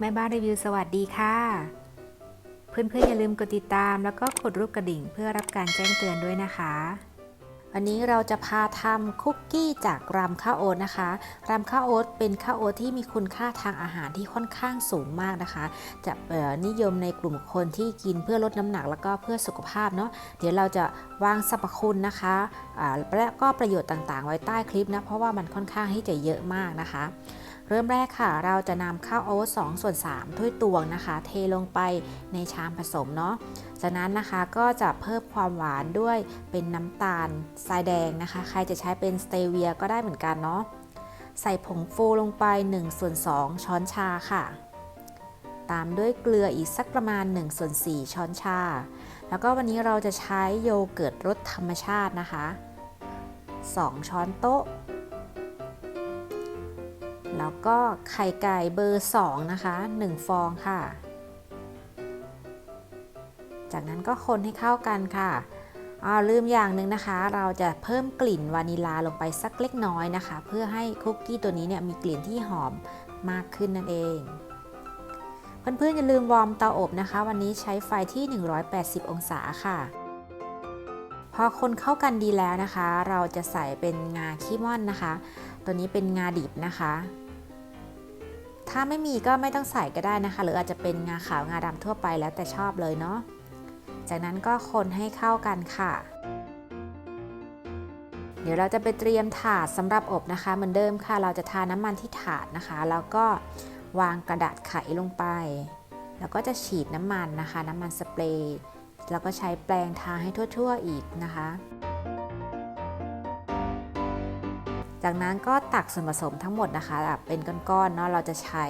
แม่บ้านรีวิวสวัสดีค่ะ เพื่อนๆอย่าลืมกดติดตามแล้วก็กดรูปกระดิ่งเพื่อรับการแจ้งเตือนด้วยนะคะวันนี้เราจะพาทำคุกกี้จากรำข้าวโอ๊ตนะคะ รำข้าวโอ๊ตเป็นข้าวโอ๊ตที่มีคุณค่าทางอาหารที่ค่อนข้างสูงมากนะคะ จะนิยมในกลุ่มคนที่กินเพื่อลดน้ำหนักแล้วก็เพื่อสุขภาพเนาะ เดี๋ยวเราจะวางสรรพคุณนะคะและก็ประโยชน์ต่างๆ ไว้ใต้คลิปนะ เพราะว่ามันค่อนข้างที่จะเยอะมากนะคะ เริ่มแรกค่ะ เราจะนำข้าวโอ๊ต2ส่วน3ถ้วยตวงนะคะ เทลงไปในชามผสมเนาะ จากนั้นนะคะก็จะเพิ่มความหวานด้วยเป็นน้ำตาลทรายแดงนะคะ ใครจะใช้เป็นสเตเวียก็ได้เหมือนกันเนาะ ใส่ผงฟูลงไป1ส่วน2ช้อนชาค่ะ ตามด้วยเกลืออีกสักประมาณ1ส่วน4ช้อนชา แล้วก็วันนี้เราจะใช้โยเกิร์ตรสธรรมชาตินะคะ 2 ช้อนโต๊ะ แล้วก็ไข่ไก่เบอร์ 2 นะคะ 1 ฟองค่ะ จากนั้นก็คนให้เข้ากันค่ะอ่าลืมอย่างหนึ่งนะคะ เราจะเพิ่มกลิ่นวานิลาลงไปสักเล็กน้อยนะคะ เพื่อให้คุกกี้ตัวนี้เนี่ยมีกลิ่นที่หอมมากขึ้นนั่นเองเพื่อนๆอย่าลืมวอร์มเตาอบนะคะ วันนี้ใช้ไฟที่ 180 องศาค่ะ พอคนเข้ากันดีแล้วนะคะ เราจะใส่เป็นงาขี้ม่อนนะคะ ตัวนี้เป็นงาดิบนะคะ ถ้าไม่มีก็ไม่ต้องใส่ก็ได้นะคะ หรืออาจจะเป็นงาขาวงาดำทั่วไปแล้วแต่ชอบเลยเนาะ จากนั้นก็คนให้เข้ากันค่ะ เดี๋ยวเราจะไปเตรียมถาดสำหรับอบนะคะเหมือนเดิมค่ะ เราจะทาน้ำมันที่ถาดนะคะ แล้วก็วางกระดาษไขลงไป แล้วก็จะฉีดน้ำมันนะคะ น้ำมันสเปรย์ แล้วก็ใช้แปรงทาให้ทั่ว ๆ อีกนะคะ จากนั้นก็ตักส่วนผสมทั้งหมดนะคะแบบเป็นก้อนๆเนาะเราจะใช้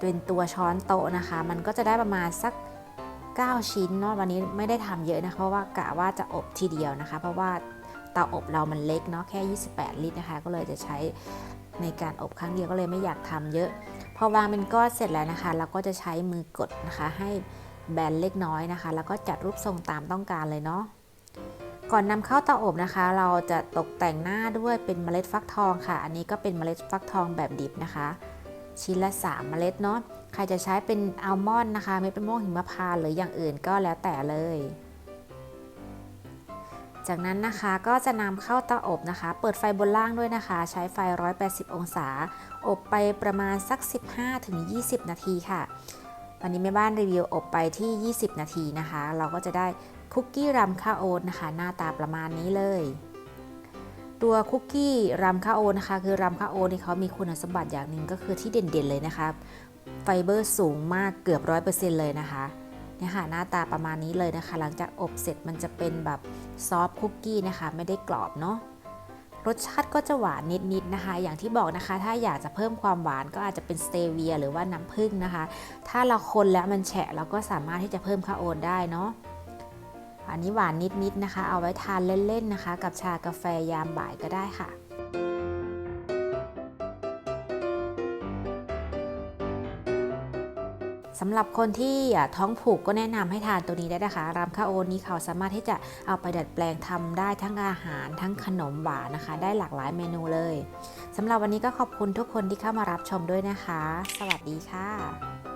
เป็นตัวช้อนโต๊ะนะคะ มันก็จะได้ประมาณสัก 9 ชิ้นเนาะวันนี้ไม่ได้ทำเยอะนะคะเพราะว่ากะว่าจะอบทีเดียวนะคะ เพราะว่าเตาอบเรามันเล็กเนาะแค่ 28 ลิตรนะคะ ก็เลยจะใช้ในการอบครั้งเดียวก็เลยไม่อยากทำเยอะ พอวางเป็นก้อนเสร็จแล้วนะคะ เราก็จะใช้มือกดนะคะให้แบนเล็กน้อยนะคะ แล้วก็จัดรูปทรงตามต้องการเลยเนาะ ก่อนนำเข้าเตาอบนะคะ เราจะตกแต่งหน้าด้วยเป็นเมล็ดฟักทองค่ะ อันนี้ก็เป็นเมล็ดฟักทองแบบดิบนะคะ ชิ้นละ 3 เมล็ดเนาะใครจะใช้เป็นอัลมอนด์นะคะเม็ดมะม่วงหิมพานต์หรืออย่างอื่นก็แล้วแต่เลย จากนั้นนะคะก็จะนำเข้าเตาอบนะคะ เปิดไฟบนล่างด้วยนะคะ ใช้ไฟ 180 องศา อบไปประมาณสัก 15-20 นาทีค่ะ วันนี้แม่บ้านรีวิวอบไปที่ 20 นาทีนะคะ เราก็จะได้คุกกี้รัมข้าวโอ๊ตนะคะ หน้าตาประมาณนี้เลย ตัวคุกกี้รัมข้าวโอ๊ตนะคะ คือรัมข้าวโอ๊ตนี่เขามีคุณสมบัติอย่างหนึ่งก็คือที่เด่นๆเลยนะคะ ไฟเบอร์สูงมากเกือบร้อยเปอร์เซ็นต์เลยนะคะเนี่ยค่ะหน้าตาประมาณนี้เลยนะคะ หลังจากอบเสร็จมันจะเป็นแบบซอฟคุกกี้นะคะ ไม่ได้กรอบเนาะ รสชาติก็จะหวานนิดๆนะคะ อย่างที่บอกนะคะ ถ้าอยากจะเพิ่มความหวานก็อาจจะเป็นสเตเวีย หรือว่าน้ำผึ้งนะคะ ถ้าเราคนแล้วมันแฉะเราก็สามารถที่จะเพิ่มข้าวโอ๊ตได้เนาะอันนี้หวานนิดๆนะคะ เอาไว้ทานเล่นๆนะคะ กับชากาแฟยามบ่ายก็ได้ค่ะ สำหรับคนที่ท้องผูกก็แนะนำให้ทานตัวนี้ได้นะคะ รามข้าวโอนี้เขาสามารถที่จะเอาไปดัดแปลงทำได้ทั้งอาหารทั้งขนมหวานนะคะ ได้หลากหลายเมนูเลยสำหรับวันนี้ก็ขอบคุณทุกคนที่เข้ามารับชมด้วยนะคะ สวัสดีค่ะ